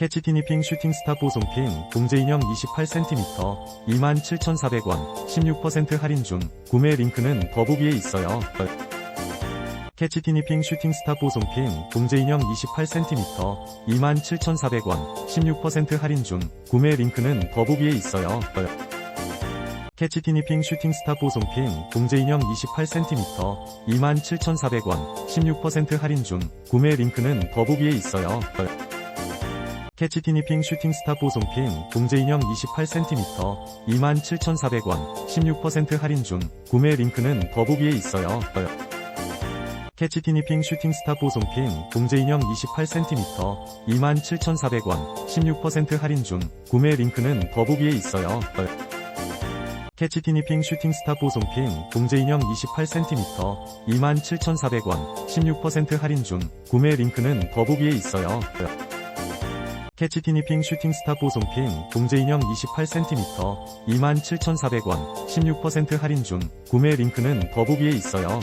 캐치 티니핑 슈팅스타 보송핑 동제 인형 28cm 27,400원 16% 할인 중 구매 링크는 더보기에 있어요. 캐치 티니핑 슈팅스타 보송핑 동제 인형 28cm 27,400원 16% 할인 중 구매 링크는 더보기에 있어요. 캐치 티니핑 슈팅스타 보송핑 동제 인형 28cm 27,400원 16% 할인 중 구매 링크는 더보기에 있어요. 캐치 티니핑 슈팅스타 보송핑 동제인형 28cm 27,400원 16% 할인 중 구매 링크는 더보기에 있어요. 캐치 티니핑 슈팅스타 보송핑 동제인형 28cm 27,400원 16% 할인 중 구매 링크는 더보기에 있어요. 캐치 티니핑 슈팅스타 보송핑 동제인형 28cm 27,400원 16% 할인 중 구매 링크는 더보기에 있어요. 캐치 티니핑 슈팅스타 보송핑 동제 인형 28cm 27,400원 16% 할인 중 구매 링크는 더보기에 있어요.